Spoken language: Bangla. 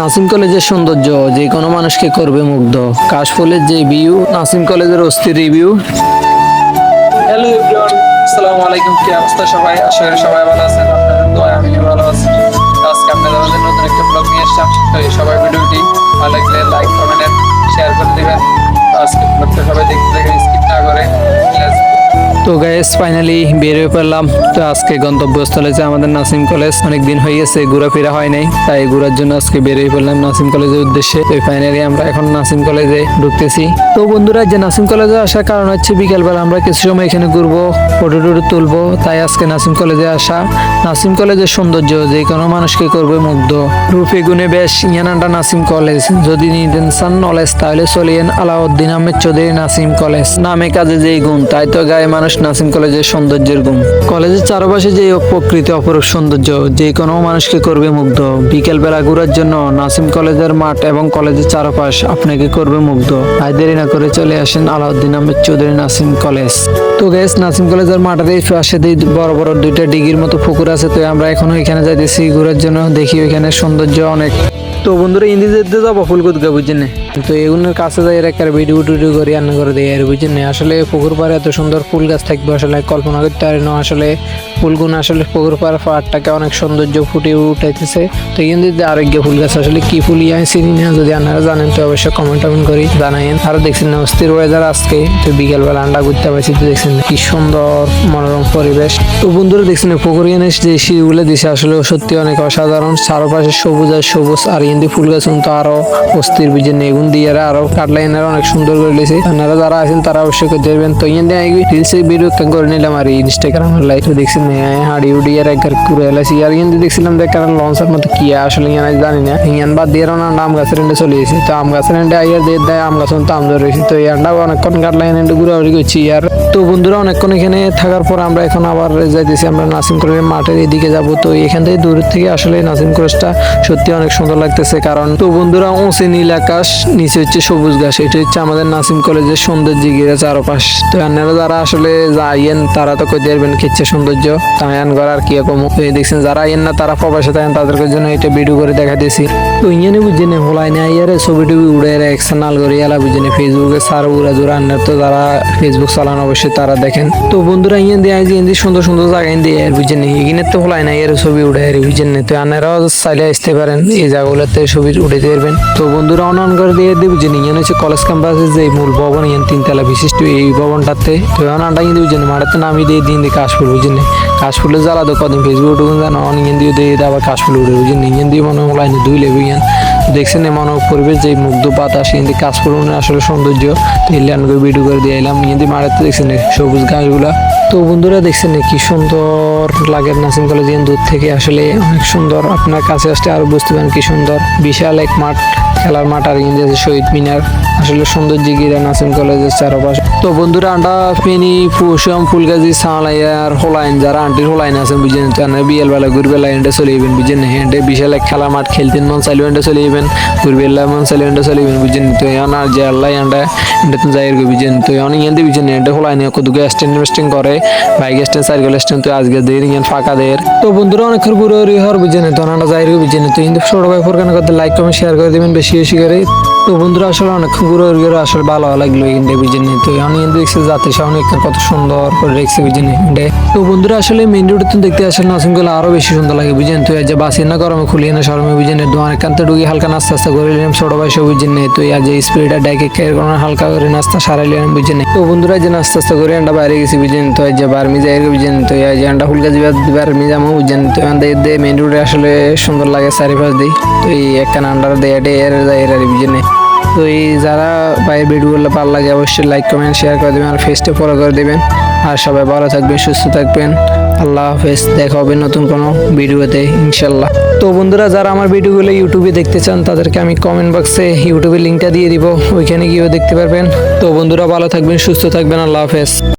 নাসিম কলেজের সৌন্দর্য, যে কোনো মানুষকে করবে মুগ্ধ। কাশফুলের যে ভিউ নাসিম কলেজের অস্থির রিভিউ হ্যালো এভরিওয়ান আসসালামু আলাইকুম, কি অবস্থা সবাই? আশা করি সবাই ভালো আছেন আমি ভালো আছি। আজকে আপনাদের মাঝে নতুন একটা ব্লগ নিয়ে এসেছি তো সবাই ভিডিওটি ভালো লাগলে লাইক কমেন্ট শেয়ার করে দিবেন। আজকে ব্লগটা সবাই দেখতে তো গ্যাস ফাইনালি বের হয়ে পড়লাম। তো আজকে গন্তব্যস্থলে যে আমাদের নাসিম কলেজ অনেক দিন হয়ে গেছে, ঘোরাফেরা হয় নাই। তাই ঘোরার জন্য আজকে বের হয়ে পড়লাম নাসিম কলেজের উদ্দেশ্যে। তো ফাইনালি আমরা এখন নাসিম কলেজে ঢুকতেছি। তো বন্ধুরা, যে নাসিম কলেজে আসার কারণ হচ্ছে বিকেলবেলা আমরা কিছু সময় এখানে ঘুরবো ফটো টটো তুলবো। তাই আজকে নাসিম কলেজে আসা। নাসিম কলেজের সৌন্দর্য, যে কোনো মানুষকে করবে মুগ্ধ। রূপে গুণে বেশ ইয়ানান্ডা নাসিম কলেজ। যদি নিতেন সান নলেজ, তাহলে চলিয়েন আলাউদ্দিন আহমেদ চৌধুরী নাসিম কলেজ নামে কাজে যেই গুণ, তাই তো গায়ে মানুষ নাসিম কলেজের সৌন্দর্যের গুণ। কলেজের চারপাশে যে প্রকৃতি অপরূপ সৌন্দর্য, যে কোনো মানুষকে করবে মুগ্ধ। বিকেল বেলা ঘুরার জন্য নাসিম কলেজের মাঠ এবং কলেজের চারপাশ আপনাকে করবে মুগ্ধ। তাই দেরি না করে চলে আসেন আলাউদ্দিন আহমেদ চৌধুরী নাসিম কলেজ। তো গ্যাস নাসিম কলেজের মাঠের পাশে বড় বড় দুইটা ডিগির মতো পুকুর আছে, তো আমরা এখনও এখানে যাইতেছি। ঘোরার জন্য দেখি ওইখানে সৌন্দর্য অনেক। তো বন্ধুরা ইন্দি যেতে যাব ফুলকুদ গা বুঝছেন? তো এগুলোর কাছে যাই একটা ভিডিও টিডিও করে রান্না করে দেয় আর বুঝছেন? আসলে পুকুর পাড়ে এত সুন্দর ফুল গাছ থাকবে আসলে, কল্পনা করতে পারি না। আসলে ফুলগুলো আসলে পুকুর পাড় পাড়টাকে অনেক সৌন্দর্য ফুটিয়ে উঠাইতেছে। তো এখান থেকে আরোগ্য ফুল গাছ আসলে কি ফুল ইয়া চিনি না যদি আপনারা জানেন, তো অবশ্যই কমেন্ট টমেন্ট করি জানাইন আর দেখছেন না, অস্থির ওয়েদার আজকে, তো বিকেলবেলা আন্ডা ঘুরতে পারছি, তো দেখছেন কি সুন্দর মনোরম পরিবেশ। তো বন্ধুরা দেখছেন পুকুর এনে যে সিঁড়িগুলো দিছে আসলে সত্যি অনেক অসাধারণ। চারপাশে সবুজ আর সবুজ, আর ইন্দি ফুল গাছ কিন্তু আরও অস্থির বুঝে নেগুন দিয়ে এরা আরও কাটলাইনার অনেক সুন্দর করে লেছে আপনারা যারা আছেন তারা অবশ্যই দেখবেন। তো ইন্দি রিলসে ভিডিও করে নিলাম আর ইনস্টাগ্রাম লাইভ দেখছেন হাড়ি উড়ি আর একবার ঘুরে এলাছি আর কিন্তু দেখছিলাম দেখ কারণ লঞ্চের মতো কি আসলে ইয়ান জানি না ইয়ান বাদ দিয়ে না আম গাছের এন্ডে চলে গেছি তো আম গাছের এন্ডে আইয়ার দিয়ে দেয় আম গাছ তো আম ধরে গেছি তো ইয়ানটা অনেকক্ষণ কাটলাইন এন্ডে ঘুরে ঘুরে করছি আর তো বন্ধুরা, অনেকক্ষণ এখানে থাকার পর আমরা এখন আবার যাইতেছি, আমরা নাসিম কলেজের মাঠের এদিকে যাব। তো এখান থেকে দূর থেকে আসলে নাসিম কলেজটা সত্যি অনেক সুন্দর লাগতেছে, কারণ তো বন্ধুরা, উঁচে নীল আকাশ, নিচে হচ্ছে সবুজ ঘাস, এটা হচ্ছে আমাদের নাসিম কলেজের সৌন্দর্য ঘিরে চারপাশ। তো আপনারা যারা আসলে যাইয়েন, তারা তো কই দেখবেন খেচ্ছে সৌন্দর্য। তায়ান করার কি রকম দেখছেন, যারা আইয়েন না, তারা প্রবাসে থাকেন তাদের জন্য এটা ভিডিও করে দেখা দিয়েছি তো ইঞ্জানে বুঝছে না হলাই না ইয়ারে ছবি টবি উড়ে এক্সটার্নাল করে এলা বুঝছে না ফেসবুকে সার উড়া জোড়া আন্নার তো যারা ফেসবুক চালান অবশ্যই তারা দেখেন। তো বন্ধুরা ইয়ে দিয়ে আইজি ইন্দি সুন্দর সুন্দর জায়গায় দিয়ে আর বুঝছেন না এখানে তো হলাই না এর ছবি উড়ে আর বুঝছেন না তো আনারাও চাইলে আসতে পারেন, এই জায়গাগুলোতে ছবি উঠে পারবেন। তো বন্ধুরা, অনলাইন করে দিয়ে দিয়ে বুঝছেন ইয়ে হচ্ছে কলেজ ক্যাম্পাসের যে মূল ভবন ইয়ান তিনতলা বিশিষ্ট এই ভবনটাতে। তো অনানটা কিন্তু বুঝছেন মাঠাতে নামিয়ে দিয়ে দিন দিয়ে কাশফুল বুঝছেন না কাশফুলে জ্বালা তো কদিন ফেসবুক টুকুন জানো অনেক দিয়ে দিয়ে আবার কাশফুল উঠে বুঝছেন ইঞ্জিন দিয়ে মনে হয় লাইনে দুই লেবে ইয়ান দেখছেন এমন পরিবেশ যে মুগ্ধ বাতাস কাজ করুন আসলে সৌন্দর্য। তেলিয়ান করে ভিডিও করে দিয়ে এলাম। ইন্দি মারাতে দেখছেন সবুজ গাছগুলা। তো বন্ধুরা দেখছেন কি সুন্দর লাগে নাসিম কলেজ দূর থেকে। আসলে অনেক সুন্দর। আপনার কাছে আসতে আরও বুঝতে পারেন কি সুন্দর। বিশাল এক মাঠ। খেলার মাঠ আর আছে শহীদ মিনার। আসলে সৌন্দর্য গিরা নাসিম কলেজের চারপাশ। তো বন্ধুরা, আন্ডা ফেনি ফুসম ফুলগাজি সালাইয়ার হোলাইন, যারা আন্টির হোলাইন আছেন, বুঝেন জানে বিয়েল বেলা ঘুরবেলা এন্ডে চলে যাবেন বুঝেন হেন্ডে বিশাল এক খেলা মাঠ খেলতেন মন চাইলেও এন্ডে চলে যাবেন ঘুরবেলা মন চাইলেও এন্ডে চলে যাবেন বুঝেন, তো এখন আর যে আল্লাহ এন্ডা এন্ডে তো যাই বুঝেন, তো অনেক এন্ডে, বুঝেন, এন্ডে হোলাইন কতগুলো স্ট্যান্ড স্ট্যান্ড করে, বাইক স্ট্যান্ড সাইকেল স্ট্যান্ড তো আজকে দের ইয়ান ফাঁকা দের। তো বন্ধুরা, অনেক ঘুরে হর বুঝেন, তো আন্ডা যাই বুঝেন, তো কিন্তু ছোট ভাই ফোরকান করতে লাইক কমেন্ট শেয়ার করে দিবেন, বেশি বেশি করে। তো বন্ধুরা আসলে অনেক ঘুরে ঘুরে আসলে ভালো লাগল এখানটা বুঝেন তো অনেক দেখছি যাতে অনেক কত সুন্দর করে রেখেছে বুঝেন এখানটায় তো বন্ধুরা আসলে মেন রোডে তো দেখতে আসলে নাসিমগুলো আরও বেশি সুন্দর লাগে, বুঝেন তো? এই যে বাসে না গরমে খুলি না সরমে বুঝেন তো অনেক কান্তে ঢুকি হালকা নাস্তা আস্তে করে নিলাম, ছোট ভাই সব বুঝেন তো আজ এই স্পিডটা ডাইকে খেয়ে কোনো হালকা করে নাস্তা সারাই নিলাম বুঝেন তো বন্ধুরা যে নাস্তা আস্তে করে আন্ডা বাইরে গেছি বুঝেন তো এই যে বারমি যাই বুঝেন তো এই যে আন্ডা ফুলকা যাবে বারমি যাব বুঝেন তো দিয়ে মেন রোডে আসলে সুন্দর লাগে চারিপাশ দিই তো এই একখান আন্ডার দিয়ে এর এর এর বুঝেন তো এই যারা বাইরের ভিডিওগুলো ভালো লাগে, অবশ্যই লাইক কমেন্ট শেয়ার করে দেবেন আর ফেসটা ফলো করে দেবেন। আর সবাই ভালো থাকবেন, সুস্থ থাকবেন। আল্লাহ হাফেজ। দেখা হবে নতুন কোনো ভিডিওতে ইনশাল্লাহ তো বন্ধুরা, যারা আমার ভিডিওগুলো ইউটিউবে দেখতে চান, তাদেরকে আমি কমেন্ট বক্সে ইউটিউবের লিঙ্কটা দিয়ে দিব। ওইখানে গিয়েও দেখতে পারবেন। তো বন্ধুরা, ভালো থাকবেন, সুস্থ থাকবেন। আল্লাহ হাফেজ।